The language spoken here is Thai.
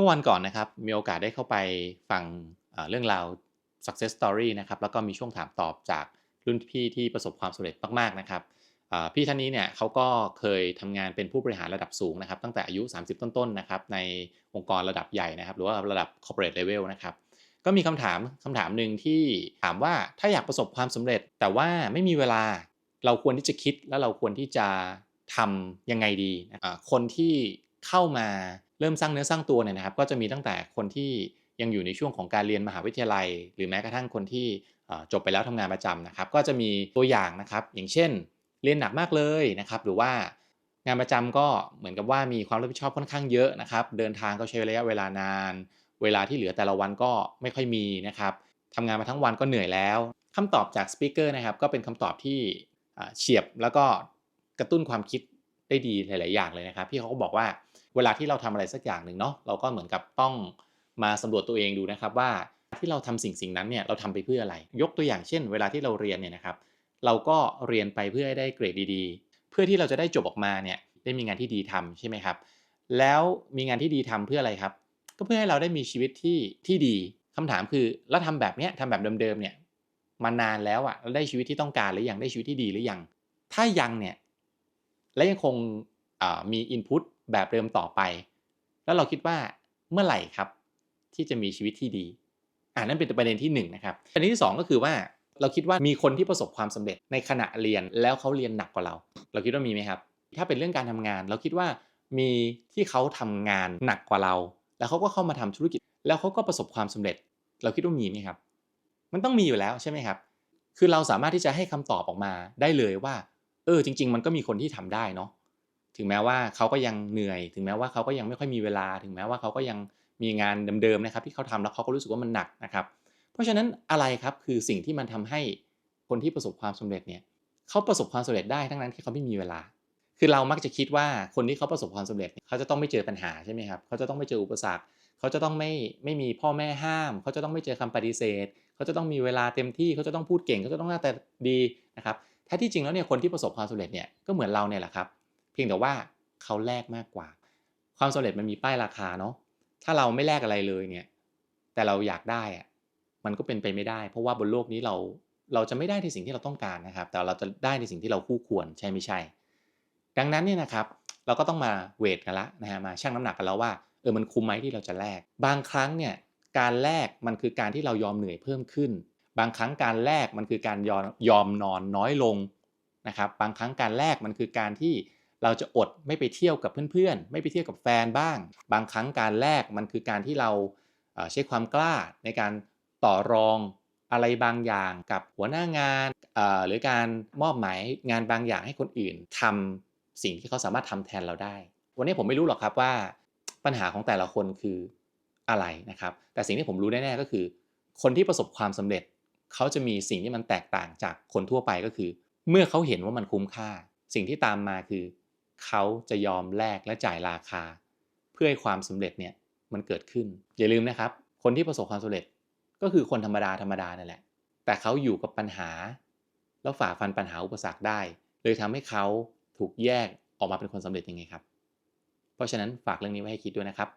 มื่อวันก่อนนะครับมีโอกาสได้เข้าไปฟังเรื่องราว success story นะครับแล้วก็มีช่วงถามตอบจากรุ่นพี่ที่ประสบความสำเร็จมากๆนะครับพี่ท่านนี้เนี่ยเขาก็เคยทำงานเป็นผู้บริหารระดับสูงนะครับ ตั้งแต่อายุ 30 ต้นๆนะครับในองค์กรระดับใหญ่นะครับ หรือว่าระดับ corporate level นะครับก็มีคำถามคำถามหนึ่งที่ถามว่าถ้าอยากประสบความสำเร็จ แต่ว่าไม่มีเวลาเราควรที่จะคิดแล้วเราควรที่จะทำยังไงดี คนที่เข้ามา เริ่มสร้างเนื้อสร้างตัวเนี่ยนะครับ ก็จะมีตั้งแต่คนที่ยังอยู่ในช่วงของการเรียนมหาวิทยาลัย หรือแม้กระทั่งคนที่จบไปแล้วทำงานประจำนะครับ ก็จะมีตัวอย่างนะครับ อย่างเช่น เรียนหนักมากเลยนะครับ หรือว่างานประจำก็เหมือนกับว่ามีความรับผิดชอบค่อนข้างเยอะนะครับ เดินทางก็ใช้ระยะเวลานาน เวลาที่เหลือแต่ละวันก็ไม่ค่อยมีนะครับทำงานมาทั้งวันก็เหนื่อยแล้วคำตอบจากสปิเกอร์นะครับ ก็เป็นคำตอบที่เฉียบแล้วก็กระตุ้นความคิด ได้ดีหลาย ๆ อย่างเลยนะครับ พี่เขาก็บอกว่าเวลาที่เราทำอะไรสักอย่างหนึ่งเนาะเราก็เหมือนกับต้องมาสำรวจตัวเองดูนะครับว่าที่เราทำสิ่งสิ่งนั้นเนี่ยเราทำไปเพื่ออะไร ยกตัวอย่างเช่น เวลาที่เราเรียนเนี่ยนะครับ เราก็เรียนไปเพื่อให้ได้เกรดดีๆ เพื่อที่เราจะได้จบออกมาเนี่ยได้มีงานที่ดีทำใช่ไหมครับ แล้วมีงานที่ดีทำเพื่ออะไรครับ ก็เพื่อให้เราได้มีชีวิตที่ที่ดีคำถามคือแล้วทาแบบเนี้ยทำแบบเดิมๆเนี่ยมานานแล้วอะเราได้ชีวิตที่ต้องการหรือยังได้ชีวิตที่ดีหรือยัง ถ้ายังเนี่ย และยังคงมีอินพุตแบบเดิมต่อไป แล้วเราคิดว่าเมื่อไหร่ครับที่จะมีชีวิตที่ดีอ่านั่นเป็นประเด็นที่1นนะครับประเด็นที่ 2 ก็คือว่าเราคิดว่ามีคนที่ประสบความสำเร็จในขณะเรียนแล้วเขาเรียนหนักกว่าเรา เราคิดว่ามีไหมครับ ถ้าเป็นเรื่องการทำงาน เราคิดว่ามีที่เขาทำงานหนักกว่าเรา แล้วเขาก็เข้ามาทำธุรกิจ แล้วเขาก็ประสบความสำเร็จ เราคิดว่ามีไหมครับ มันต้องมีอยู่แล้วใช่ไหมครับ คือเราสามารถที่จะให้คำตอบออกมาได้เลยว่า ออจริง ๆ มันก็มีคนที่ทำได้เนาะถึงแม้ว่าเขาก็ยังเหนื่อย ถึงแม้ว่าเขาก็ยังไม่ค่อยมีเวลา ถึงแม้ว่าเขาก็ยังมีงานเดิมๆนะครับ ที่เขาทำแล้วเขาก็รู้สึกว่ามันหนักนะครับ เพราะฉะนั้นอะไรครับคือสิ่งที่มันทำให้คนที่ประสบความสำเร็จเนี่ยเขาประสบความสำเร็จได้ทั้งนั้นที่เขาไม่มีเวลา คือเรามักจะคิดว่าคนที่เขาประสบความสำเร็จเขาจะต้องไม่เจอปัญหาใช่ไหมครับเขาจะต้องไม่เจออุปสรรคเขาจะต้องไม่ไม่มีพ่อแม่ห้าม เขาจะต้องไม่เจอคำปฏิเสธ เขาจะต้องมีเวลาเต็มที่เขาจะต้องพูดเก่งเขาจะต้องหน้าตาดีนะครับ แท้ที่จริงแล้วเนี่ยคนที่ประสบความสำเร็จเนี่ยก็เหมือนเราเนี่ยแหละครับ เพียงแต่ว่าเขาแลกมากกว่า ความสำเร็จมันมีป้ายราคาเนาะถ้าเราไม่แลกอะไรเลยเนี่ยแต่เราอยากได้อะมันก็เป็นไปไม่ได้ เพราะว่าบนโลกนี้เราเราจะไม่ได้ในสิ่งที่เราต้องการนะครับ แต่เราจะได้ในสิ่งที่เราคู่ควรใช่ไม่ใช่ ดังนั้นเนี่ยนะครับ เราก็ต้องมาเวทกันละนะฮะมาชั่งน้ำหนักกันแล้วว่าเออมันคุ้มไหมที่เราจะแลกบางครั้งเนี่ยการแลกมันคือการที่เรายอมเหนื่อยเพิ่มขึ้น บางครั้งการแลกมันคือการยอมยอมนอนน้อยลงนะครับบางครั้งการแลกมันคือการที่เราจะอดไม่ไปเที่ยวกับเพื่อนๆ ไม่ไปเที่ยวกับแฟนบ้าง บางครั้งการแลกมันคือการที่เราใช้ความกล้าในการต่อรองอะไรบางอย่างกับหัวหน้างานหรือการมอบหมายงานบางอย่างให้คนอื่นทำสิ่งที่เขาสามารถทำแทนเราได้ วันนี้ผมไม่รู้หรอกครับว่าปัญหาของแต่ละคนคืออะไรนะครับ แต่สิ่งที่ผมรู้แน่ๆก็คือ คนที่ประสบความสำเร็จ เขาจะมีสิ่งที่มันแตกต่างจากคนทั่วไปก็คือ เมื่อเขาเห็นว่ามันคุ้มค่า สิ่งที่ตามมาคือ เขาจะยอมแลกและจ่ายราคา เพื่อให้ความสำเร็จเนี่ยมันเกิดขึ้น อย่าลืมนะครับ คนที่ประสบความสำเร็จก็คือคนธรรมดาธรรมดานั่นแหละ แต่เขาอยู่กับปัญหา แล้วฝ่าฟันปัญหาอุปสรรคได้ เลยทำให้เขาถูกแยกออกมาเป็นคนสำเร็จยังไงครับ เพราะฉะนั้นฝากเรื่องนี้ไว้ให้คิดด้วยนะครับ